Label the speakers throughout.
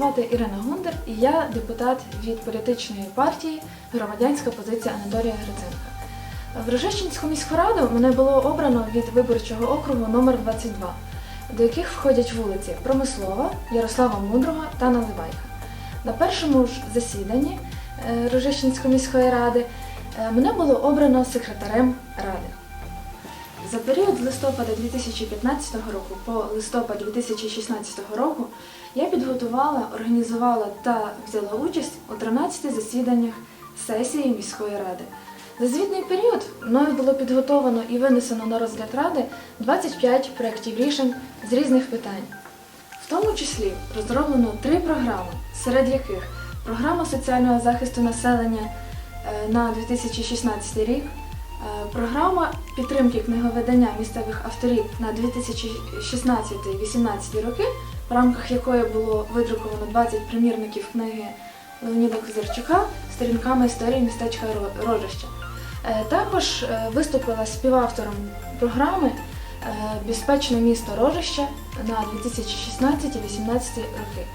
Speaker 1: звати Ірина Гундер, і я депутат від політичної партії Громадянська позиція Анатолія Гриценка. В Рожищенську міську раду мене було обрано від виборчого округу номер 22, до яких входять вулиці Промислова, Ярослава Мудрого та Наливайка. На першому ж засіданні е, Рожищенської міської ради е, мене було обрано секретарем ради. За період з листопада 2015 року по листопад 2016 року я підготувала, організувала та взяла участь у 13 засіданнях сесії міської ради. За звітний період мною було підготовлено і винесено на розгляд ради 25 проєктів рішень з різних питань. В тому числі розроблено три програми, серед яких програма соціального захисту населення е, на 2016 рік, програма підтримки книговидання місцевих авторів на 2016-2018 роки, в рамках якої було видруковано 20 примірників книги Леоніда Козирчука сторінками історії містечка Ро- Рожища. Е, Також е, виступила співавтором програми е, Безпечне місто Рожища на 2016-2018 роки,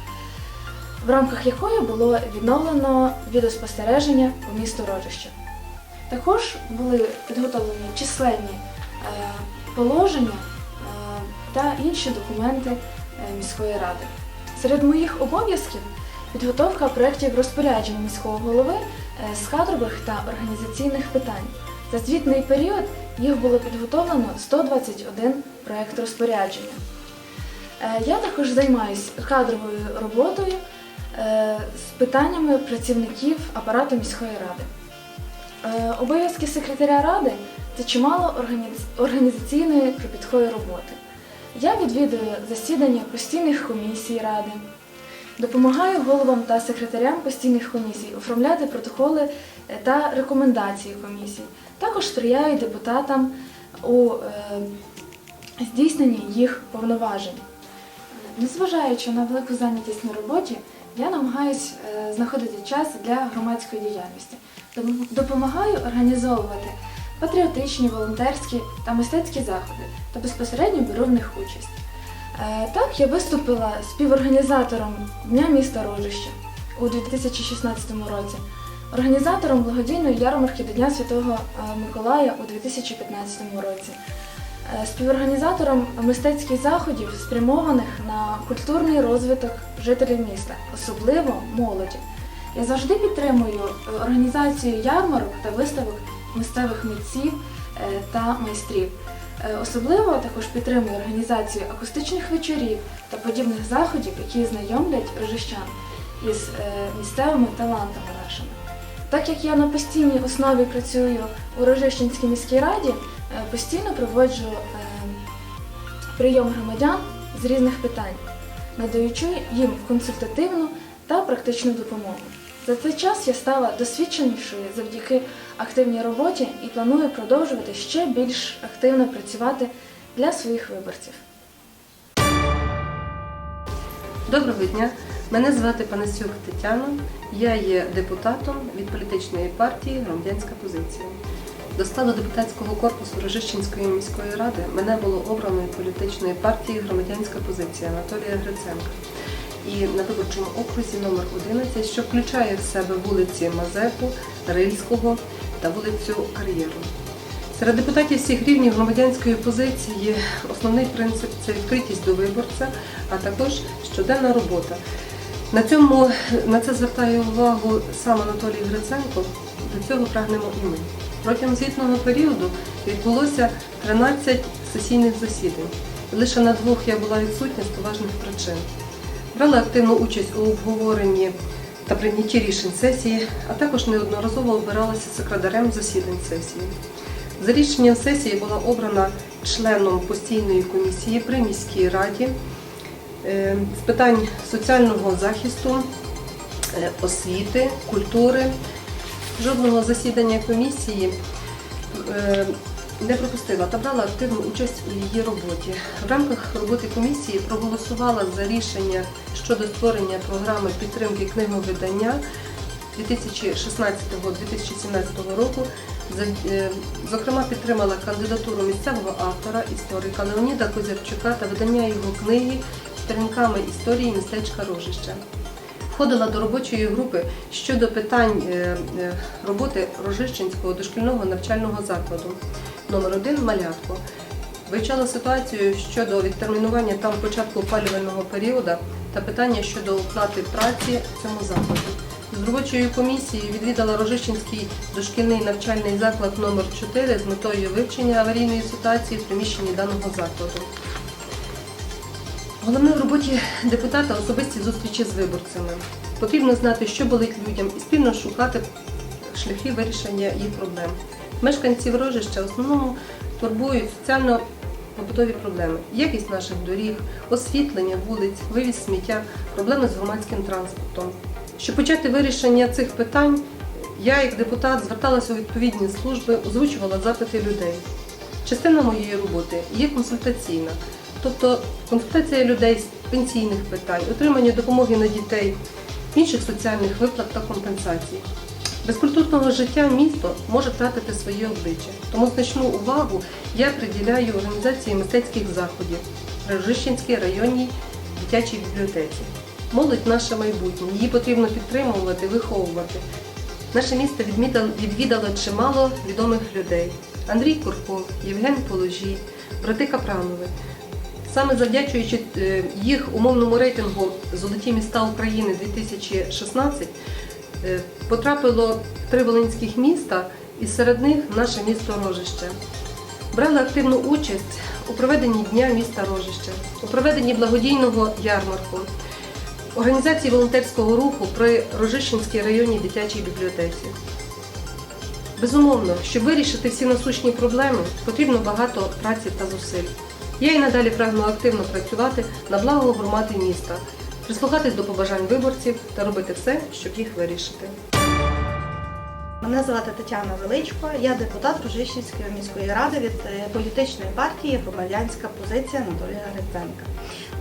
Speaker 1: в рамках якої було відновлено відеоспостереження по місту Рожища. Також були підготовлені численні е, положення е, та інші документи е, міської ради. Серед моїх обов'язків підготовка проєктів розпоряджень міського голови з кадрових та організаційних питань. За звітний період їх було підготовлено 121 проєкт розпорядження. Я також займаюся кадровою роботою з питаннями працівників апарату міської ради. Е, Обов'язки секретаря ради це чимало організаційної кропіткої роботи. Я відвідую засідання постійних комісій ради, допомагаю головам та секретарям постійних комісій оформляти протоколи е, та рекомендації комісій. Також сприяю депутатам у е, здійсненні їх повноважень. Незважаючи на велику зайнятість на роботі, я намагаюся е, знаходити час для громадської діяльності. Допомагаю організовувати патріотичні, волонтерські та мистецькі заходи та безпосередньо беру в них участь. Е, Так, я виступила співорганізатором Дня міста Рожища у 2016 році, організатором благодійної ярмарки до Дня Святого е, Миколая у 2015 році, співорганізатором мистецьких заходів, спрямованих на культурний розвиток жителів міста, особливо молоді. Я завжди підтримую е, організацію ярмарок та виставок місцевих митців е, та майстрів. Е, Особливо також підтримую організацію акустичних вечорів та подібних заходів, які знайомлять рожищан із е, місцевими талантами нашими. Так як я на постійній основі працюю у Рожищенській міській раді, е, постійно проводжу е, прийом громадян з різних питань, надаючи їм консультативну та практичну допомогу. За цей час я стала досвідченішою завдяки активній роботі і планую продовжувати ще більш активно працювати для своїх виборців.
Speaker 2: Доброго дня. Мене звати Панасюк Тетяна. Я є депутатом від політичної партії Громадянська позиція. До складу депутатського корпусу Рожищенської міської ради мене було обрано від політичної партії Громадянська позиція Анатолія Гриценка. І на виборчому окрузі номер 11, що включає в себе вулиці Мазепу, Рильського та вулицю Кар'єру. Серед депутатів всіх рівнів громадянської позиції основний принцип це відкритість до виборця, а також щоденна робота. На цьому на це звертає увагу сам Анатолій Гриценко. До цього прагнемо і ми. Протягом звітного періоду відбулося 13 сесійних засідань. Лише на двох я була відсутня з поважних причин. Брала активну участь у обговоренні та прийнятті рішень сесії, а також неодноразово обиралася секретарем засідань сесії. За рішенням сесії була обрана членом постійної комісії при міській раді е, з питань соціального захисту, е, освіти, культури. Жодного засідання комісії е, не пропустила та брала активну участь у її роботі. В рамках роботи комісії проголосувала за рішення щодо створення програми підтримки книговидання 2016-2017 року. Е, Зокрема, підтримала кандидатуру місцевого автора, історика Леоніда Козярчука та видання його книги сторінками історії містечка Рожища. Входила до робочої групи щодо питань е, е, роботи Рожищенського дошкільного навчального закладу номер 1 Малятко. Вивчала ситуацію щодо відтермінування там початку опалювального періоду та питання щодо оплати праці в цьому закладі. З робочою комісією відвідала Рожищенський дошкільний навчальний заклад номер 4 з метою вивчення аварійної ситуації в приміщенні даного закладу. Головне в роботі депутата особисті зустрічі з виборцями. Потрібно знати, що болить людям, і спільно шукати шляхи вирішення їх проблем. Мешканців рожища в основному турбують соціально побутові проблеми, якість наших доріг, освітлення вулиць, вивіз сміття, проблеми з громадським транспортом. Щоб почати вирішення цих питань, я, як депутат, зверталася у відповідні служби, озвучувала запити людей. Частина моєї роботи є консультаційна, тобто консультація людей з пенсійних питань, отримання допомоги на дітей, інших соціальних виплат та компенсацій. Без культурного життя місто може втратити своє обличчя, тому значну увагу я приділяю організації мистецьких заходів при Рожищенській районній дитячій бібліотеці. Молодь наше майбутнє, її потрібно підтримувати, виховувати. Наше місто відвідало чимало відомих людей: Андрій Курков, Євген Положій, брати Капранови. Саме завдячуючи е, їх умовному рейтингу Золоті міста України 2016 е, потрапило три волинських міста, і серед них наше місто Рожище. Брали активну участь у проведенні Дня міста Рожище, у проведенні благодійного ярмарку, організації волонтерського руху при Рожищенській районній дитячій бібліотеці. Безумовно, щоб вирішити всі насущні проблеми, потрібно багато праці та зусиль. Я і надалі прагну активно працювати на благо громади міста, прислухатись до побажань виборців та робити все, щоб їх вирішити.
Speaker 3: Мене звати Тетяна Величко, я депутат Рожищенської міської ради від е, політичної партії Громадянська позиція Анатолія Гриценка.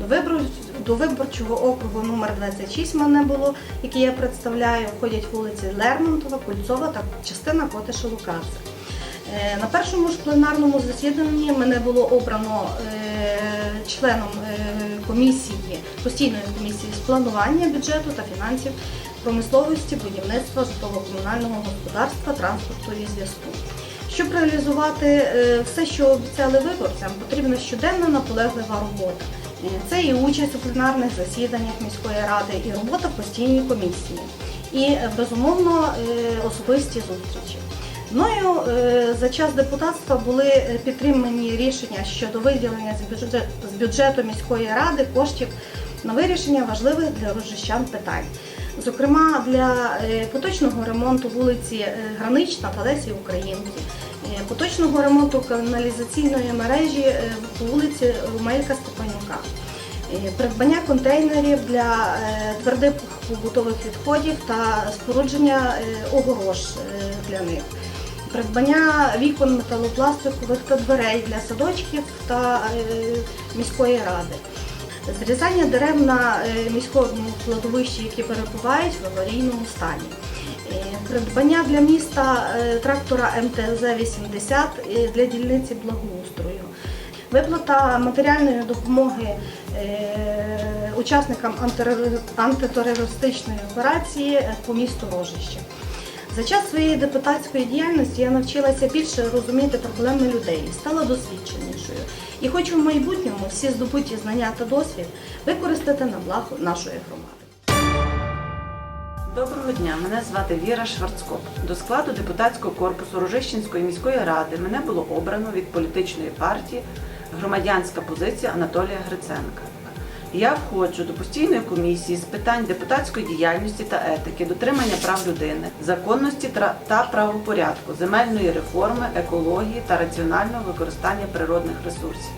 Speaker 3: До, вибору, до виборчого округу номер 26 мене було, який я представляю, входять вулиці Лермонтова, Кульцова та частина Котиша Лукаси. Е, На першому ж пленарному засіданні мене було обрано е, членом е, комісії, постійної комісії з планування бюджету та фінансів промисловості, будівництва, житлово-комунального господарства, транспорту і зв'язку. Щоб реалізувати все, що обіцяли виборцям, потрібна щоденна наполеглива робота. Це і участь у пленарних засіданнях міської ради, і робота в постійній комісії, і безумовно особисті зустрічі. Мною е, за час депутатства були е, підтримані рішення щодо виділення з бюджету, з бюджету міської ради коштів на вирішення важливих для рожищан питань. Зокрема, для е, поточного ремонту вулиці Гранична та Лесі Українки, поточного ремонту каналізаційної мережі по вулиці Омелька Степанюка, придбання контейнерів для твердих побутових відходів та спорудження огорож для них придбання вікон металопластикових та дверей для садочків та е, міської ради. Зрізання дерев на е, міському кладовищі, які перебувають в аварійному стані. Е, Придбання для міста трактора МТЗ-80 е, для дільниці благоустрою. Виплата матеріальної допомоги учасникам антитерористичної операції по місту Рожище. За час своєї депутатської діяльності я навчилася більше розуміти проблеми людей, стала досвідченішою. І хочу в майбутньому всі здобуті знання та досвід використати на благо нашої громади.
Speaker 4: Доброго дня, мене звати Віра Шварцкоп. До складу депутатського корпусу Рожищенської міської ради мене було обрано від політичної партії громадянська позиція Анатолія Гриценка. Я входжу до постійної комісії з питань депутатської діяльності та етики, дотримання прав людини, законності та правопорядку, земельної реформи, екології та раціонального використання природних ресурсів.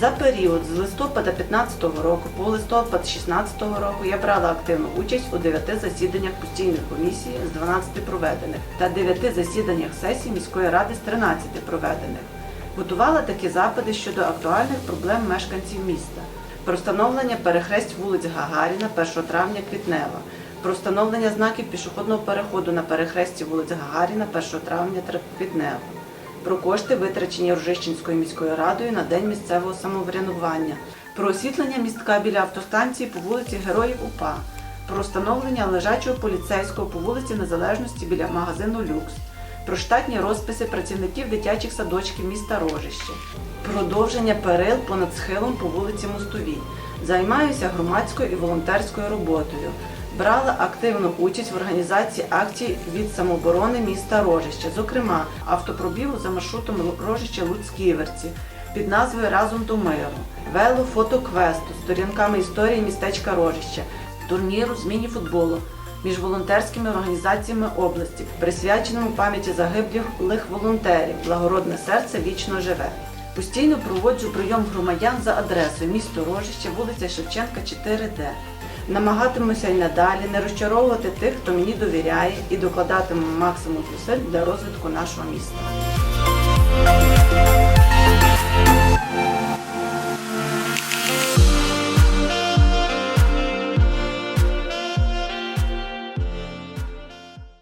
Speaker 4: За період з листопада 15 року по листопад 16 року я брала активну участь у 9 засіданнях постійної комісії з 12 проведених та 9 засіданнях сесії міської ради з 13 проведених. Готувала такі запити щодо актуальних проблем мешканців міста. Про встановлення перехресть вулиць Гагаріна 1 травня Квітнева, про встановлення знаків пішохідного переходу на перехресті вулиць Гагаріна 1 травня Квітнева. Про кошти, витрачені Рожищенською міською радою на день місцевого самоврядування, про освітлення містка біля автостанції по вулиці Героїв УПА, про встановлення лежачого поліцейського по вулиці Незалежності біля магазину Люкс, про штатні розписи працівників дитячих садочків міста Рожище, продовження перил понад схилом по вулиці Мостовій. Займаюся громадською і волонтерською роботою. Брала активну участь в організації акцій від самооборони міста Рожище, зокрема автопробігу за маршрутом Рожище Луцьківерці під назвою Разом до миру, вело фотоквесту з сторінками історії містечка Рожище, турніру з міні-футболу між волонтерськими організаціями області, присвяченому пам'яті загиблих волонтерів. Благородне серце вічно живе. Постійно проводжу прийом громадян за адресою місто Рожище, вулиця Шевченка, 4Д. Намагатимуся й надалі не розчаровувати тих, хто мені довіряє, і докладатиму максимум зусиль для розвитку нашого міста.